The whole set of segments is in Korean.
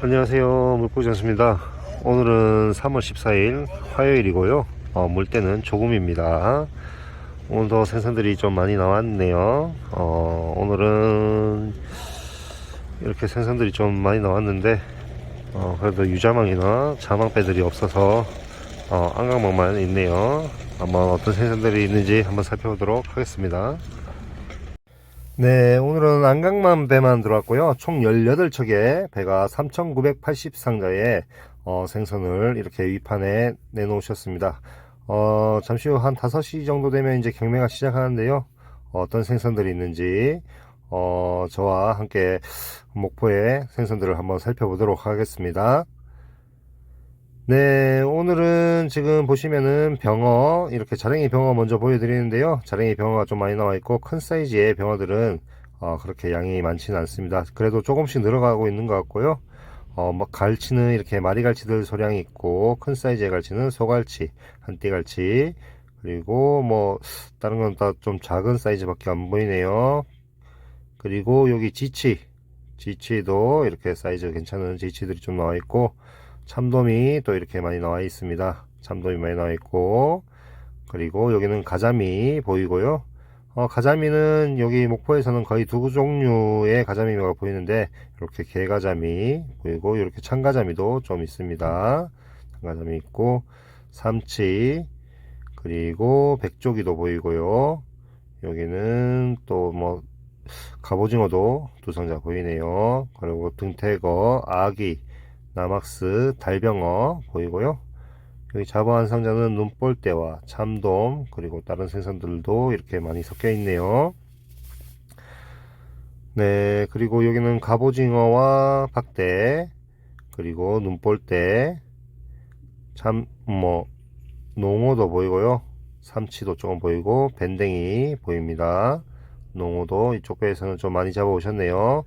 안녕하세요. 물고기장수입니다. 오늘은 3월 14일 화요일이고요. 어, 물때는 조금입니다. 오늘도 생선들이 좀 많이 나왔네요. 어, 오늘은 이렇게 생선들이 좀 많이 나왔는데 어, 그래도 유자망이나 자망배들이 없어서 어, 안강망만 있네요 한번 어떤 생선들이 있는지 한번 살펴보도록 하겠습니다 네, 오늘은 안강만 배만 들어왔고요. 총 18척의 배가 3,980상자의 어, 생선을 이렇게 위판에 내놓으셨습니다. 어, 잠시 후 한 5시 정도 되면 이제 경매가 시작하는데요. 어떤 생선들이 있는지 어, 저와 함께 목포의 생선들을 한번 살펴보도록 하겠습니다. 네, 오늘은 지금 보시면은 병어, 이렇게 자랭이 병어 먼저 보여드리는데요. 자랭이 병어가 좀 많이 나와 있고, 큰 사이즈의 병어들은, 어, 그렇게 양이 많지는 않습니다. 그래도 조금씩 늘어가고 있는 것 같고요. 어, 뭐, 갈치는 이렇게 마리갈치들 소량이 있고, 큰 사이즈의 갈치는 소갈치, 한띠갈치, 그리고 뭐, 다른 건 다 좀 작은 사이즈밖에 안 보이네요. 그리고 여기 지치, 지치도 이렇게 사이즈 괜찮은 지치들이 좀 나와 있고, 참돔이 또 이렇게 많이 나와 있습니다. 참돔이 많이 나와 있고 그리고 여기는 가자미 보이고요. 어, 가자미는 여기 목포에서는 거의 두 종류의 가자미가 보이는데 이렇게 개가자미 보이고 이렇게 참가자미도 좀 있습니다. 참가자미 있고 삼치 그리고 백조기도 보이고요. 여기는 또 뭐 갑오징어도 두 상자 보이네요. 그리고 등태거, 아기 나막스, 달병어 보이고요. 여기 자바한 상자는 눈볼대와 참돔 그리고 다른 생선들도 이렇게 많이 섞여 있네요. 네, 그리고 여기는 갑오징어와 박대 그리고 눈볼대 참 뭐 농어도 보이고요. 삼치도 조금 보이고 밴댕이 보입니다. 농어도 이쪽 배에서는 좀 많이 잡아 오셨네요.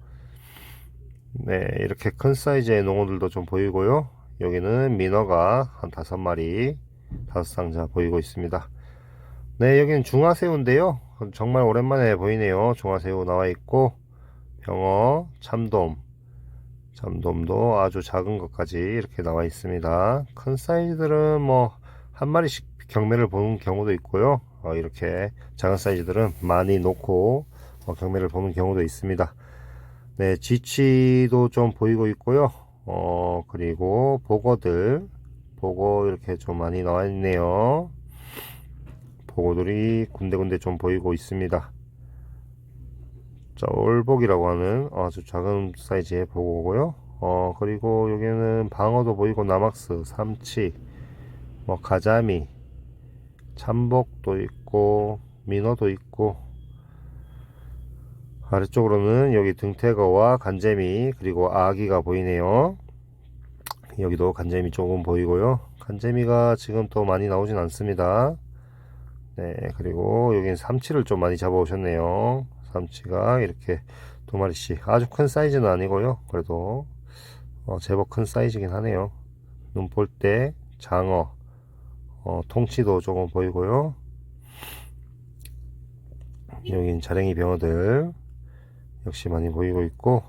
네, 이렇게 큰 사이즈의 농어들도 좀 보이고요. 여기는 민어가 한 다섯 마리, 다섯 상자 보이고 있습니다. 네, 여기는 중화새우인데요. 정말 오랜만에 보이네요. 중화새우 나와 있고, 병어, 참돔, 참돔도 아주 작은 것까지 이렇게 나와 있습니다. 큰 사이즈들은 뭐, 한 마리씩 경매를 보는 경우도 있고요. 어, 이렇게 작은 사이즈들은 많이 놓고 어, 경매를 보는 경우도 있습니다. 네, 지치도 좀 보이고 있고요. 어, 그리고 보고들, 보고 이렇게 좀 많이 나와 있네요. 보고들이 군데군데 좀 보이고 있습니다. 자, 올복이라고 하는 아주 작은 사이즈의 보고고요. 어, 그리고 여기는 방어도 보이고 나막스, 삼치, 뭐 가자미, 참복도 있고 민어도 있고 아래쪽으로는 여기 등태거와 간재미 그리고 아기가 보이네요. 여기도 간재미 조금 보이고요. 간재미가 지금 또 많이 나오진 않습니다. 네 그리고 여기는 삼치를 좀 많이 잡아 오셨네요. 삼치가 이렇게 두 마리씩 아주 큰 사이즈는 아니고요. 그래도 어, 제법 큰 사이즈긴 하네요. 눈볼때 장어 어, 통치도 조금 보이고요. 여긴 자랭이 병어들 역시 많이 보이고 있고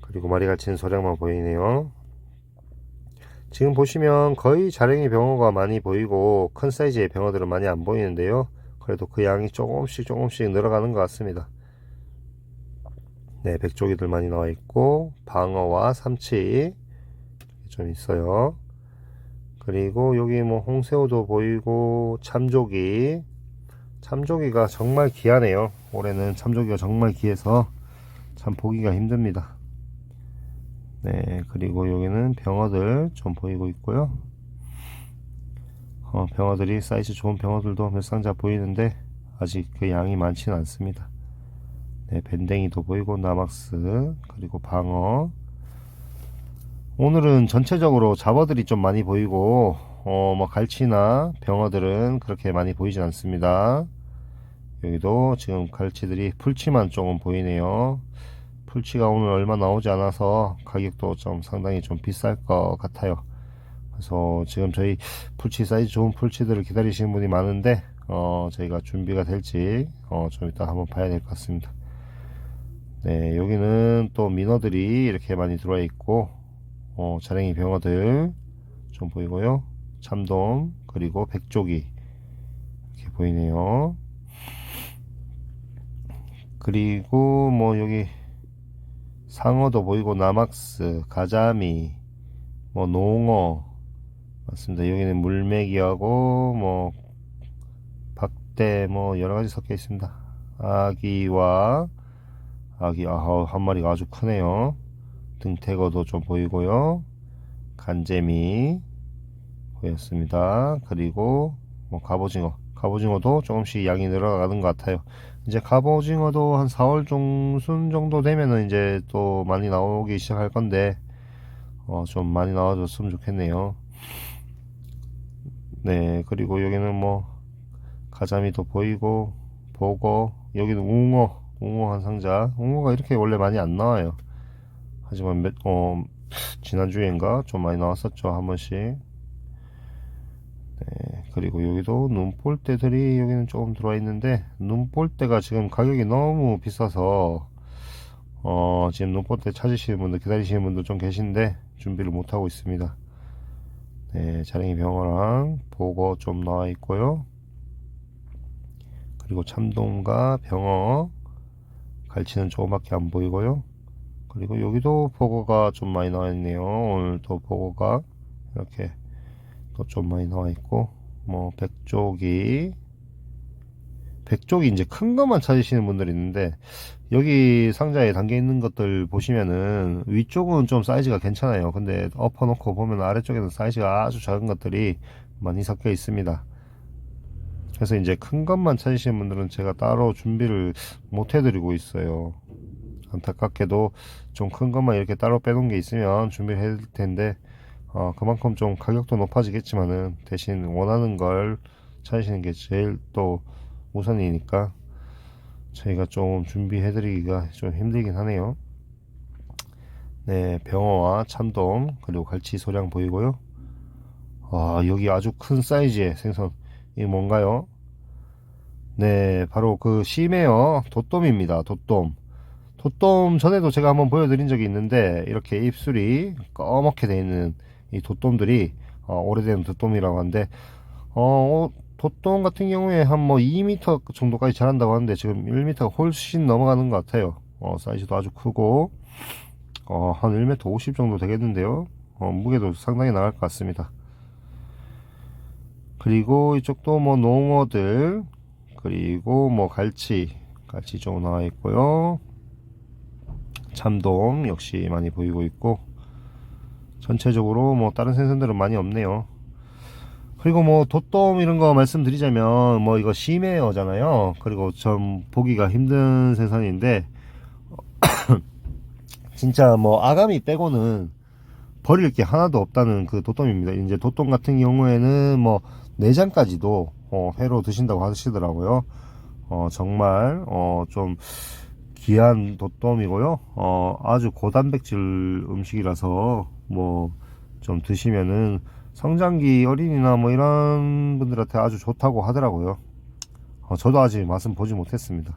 그리고 마리갈치는 소량만 보이네요. 지금 보시면 거의 자랭이 병어가 많이 보이고 큰 사이즈의 병어들은 많이 안 보이는데요. 그래도 그 양이 조금씩 조금씩 늘어가는 것 같습니다. 네 백조기들 많이 나와 있고 방어와 삼치 좀 있어요. 그리고 여기 뭐 홍새우도 보이고 참조기 참조기가 정말 귀하네요. 올해는 참조기가 정말 귀해서 참 보기가 힘듭니다. 네, 그리고 여기는 병어들 좀 보이고 있고요. 어, 병어들이 사이즈 좋은 병어들도 몇 상자 보이는데 아직 그 양이 많지는 않습니다. 네, 밴댕이도 보이고 나막스 그리고 방어. 오늘은 전체적으로 잡어들이 좀 많이 보이고 어, 뭐 갈치나 병어들은 그렇게 많이 보이지 않습니다. 여기도 지금 갈치들이 풀치만 조금 보이네요. 풀치가 오늘 얼마 나오지 않아서 가격도 좀 상당히 좀 비쌀 것 같아요. 그래서 지금 저희 풀치 사이즈 좋은 풀치들을 기다리시는 분이 많은데 어, 저희가 준비가 될지, 어, 좀 이따 한번 봐야 될 것 같습니다. 네, 여기는 또 민어들이 이렇게 많이 들어와 있고, 어, 자랭이 병어들 좀 보이고요. 참돔, 그리고 백조기. 이렇게 보이네요. 그리고 뭐 여기 상어도 보이고 나막스, 가자미, 뭐 농어 맞습니다. 여기는 물메기하고 뭐 박대 뭐 여러 가지 섞여 있습니다. 아기와 아기 아한 마리가 아주 크네요. 등태거도 좀 보이고요. 간재미 보였습니다. 그리고 뭐 갑오징어, 갑오징어도 조금씩 양이 늘어가는 것 같아요. 이제 갑오징어도 한 4월 중순 정도 되면은 이제 또 많이 나오기 시작할 건데 어, 좀 많이 나와줬으면 좋겠네요. 네, 그리고 여기는 뭐 가자미도 보이고 보고 여기는 웅어, 웅어 한 상자. 웅어가 이렇게 원래 많이 안 나와요. 하지만 몇, 어, 지난주엔가 좀 많이 나왔었죠, 한 번씩. 네, 그리고 여기도 눈볼대들이 여기는 조금 들어와 있는데, 눈볼대가 지금 가격이 너무 비싸서, 어, 지금 눈볼대 찾으시는 분들, 기다리시는 분들 좀 계신데, 준비를 못 하고 있습니다. 네, 자랭이 병어랑 보고 좀 나와 있고요. 그리고 참돔과 병어, 갈치는 조금밖에 안 보이고요. 그리고 여기도 보고가 좀 많이 나와 있네요. 오늘 또 보고가 이렇게 또 좀 많이 나와 있고, 뭐 백조기, 백조기 이제 큰 것만 찾으시는 분들이 있는데 여기 상자에 담겨 있는 것들 보시면은 위쪽은 좀 사이즈가 괜찮아요. 근데 엎어놓고 보면 아래쪽에는 사이즈가 아주 작은 것들이 많이 섞여 있습니다. 그래서 이제 큰 것만 찾으시는 분들은 제가 따로 준비를 못 해드리고 있어요. 안타깝게도 좀 큰 것만 이렇게 따로 빼놓은 게 있으면 준비를 해드릴 텐데 어, 그만큼 좀 가격도 높아지겠지만은 대신 원하는 걸 찾으시는 게 제일 또 우선이니까 저희가 좀 준비해드리기가 좀 힘들긴 하네요. 네, 병어와 참돔 그리고 갈치 소량 보이고요. 아, 여기 아주 큰 사이즈의 생선 이게 뭔가요? 네, 바로 그 심해요 돛돔입니다. 돛돔. 돛돔 전에도 제가 한번 보여드린 적이 있는데 이렇게 입술이 꺼멓게 되어 있는 이 돛돔들이 어, 오래된 돛돔이라고 하는데 어, 돛돔 같은 경우에 한 뭐 2m 정도까지 자란다고 하는데 지금 1m가 훨씬 넘어가는 것 같아요. 어, 사이즈도 아주 크고 어, 한 1m 50 정도 되겠는데요. 어, 무게도 상당히 나갈 것 같습니다. 그리고 이쪽도 뭐 농어들 그리고 뭐 갈치 갈치 좀 나와 있고요. 참돔 역시 많이 보이고 있고 전체적으로 뭐 다른 생선들은 많이 없네요. 그리고 뭐 돛돔 이런 거 말씀드리자면 뭐 이거 심해어잖아요. 그리고 좀 보기가 힘든 생선인데 진짜 뭐 아가미 빼고는 버릴 게 하나도 없다는 그 돛돔입니다. 이제 돛돔 같은 경우에는 뭐 내장까지도 어, 회로 드신다고 하시더라고요. 어, 정말 어, 좀 귀한 돛돔이고요. 어, 아주 고단백질 음식이라서 뭐 좀 드시면은 성장기 어린이나 뭐 이런 분들한테 아주 좋다고 하더라고요. 어, 저도 아직 맛은 보지 못했습니다.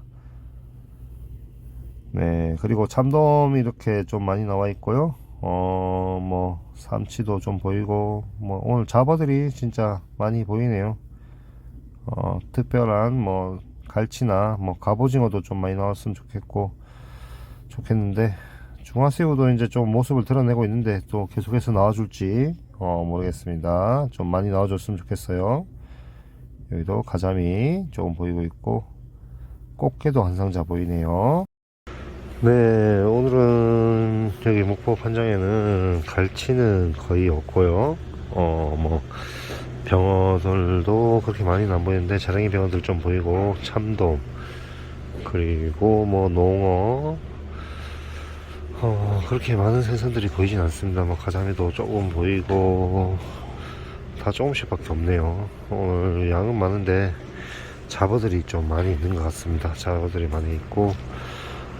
네, 그리고 참돔이 이렇게 좀 많이 나와 있고요. 어, 뭐, 삼치도 좀 보이고, 뭐, 오늘 잡어들이 진짜 많이 보이네요. 어, 특별한, 뭐, 갈치나, 뭐, 갑오징어도 좀 많이 나왔으면 좋겠고, 좋겠는데, 중화새우도 이제 좀 모습을 드러내고 있는데, 또 계속해서 나와줄지, 어, 모르겠습니다. 좀 많이 나와줬으면 좋겠어요. 여기도 가자미 조금 보이고 있고, 꽃게도 한 상자 보이네요. 네, 오늘은 여기 목포 판장에는 갈치는 거의 없고요. 어, 뭐, 병어들도 그렇게 많이는 안 보이는데, 자랑이 병어들 좀 보이고, 참돔, 그리고 뭐, 농어, 어, 그렇게 많은 생선들이 보이진 않습니다. 뭐, 가자미도 조금 보이고, 다 조금씩 밖에 없네요. 오늘 양은 많은데, 잡어들이 좀 많이 있는 것 같습니다. 잡어들이 많이 있고,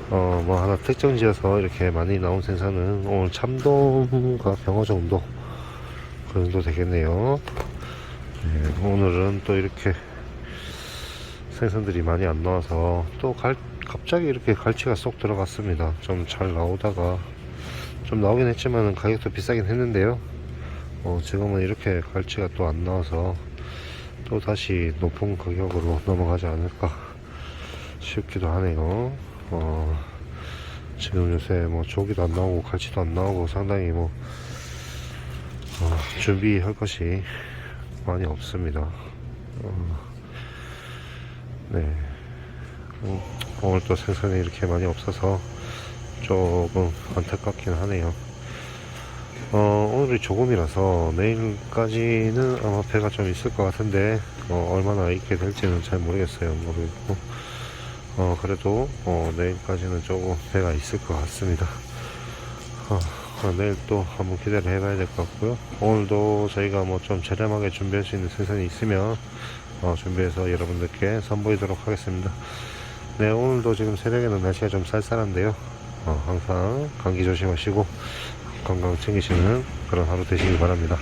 어, 뭐 하나 특정 지어서 이렇게 많이 나온 생선은 오늘 참돔과 병어 정도 그 정도 되겠네요. 네, 오늘은 또 이렇게 생선들이 많이 안 나와서 또 갈, 갑자기 이렇게 갈치가 쏙 들어갔습니다. 좀 잘 나오다가 좀 나오긴 했지만 가격도 비싸긴 했는데요. 어, 지금은 이렇게 갈치가 또 안 나와서 또 다시 높은 가격으로 넘어가지 않을까 싶기도 하네요. 어, 지금 요새 뭐 조기도 안 나오고 갈치도 안 나오고 상당히 뭐 어, 준비할 것이 많이 없습니다. 어, 네. 음, 오늘 또 생선이 이렇게 많이 없어서 조금 안타깝긴 하네요. 어, 오늘이 조금이라서 내일까지는 아마 배가 좀 있을 것 같은데 어, 얼마나 있게 될지는 잘 모르겠어요. 모르겠고 어, 그래도 어, 내일까지는 조금 배가 있을 것 같습니다. 어, 어, 내일 또 한번 기대를 해봐야 될 것 같고요. 오늘도 저희가 뭐 좀 저렴하게 준비할 수 있는 생선이 있으면 어, 준비해서 여러분들께 선보이도록 하겠습니다. 네, 오늘도 지금 새벽에는 날씨가 좀 쌀쌀한데요. 어, 항상 감기 조심하시고 건강 챙기시는 그런 하루 되시길 바랍니다.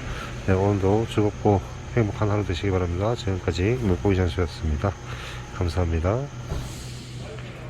네, 오늘도 즐겁고 행복한 하루 되시기 바랍니다. 지금까지 물고기 장수였습니다. 감사합니다.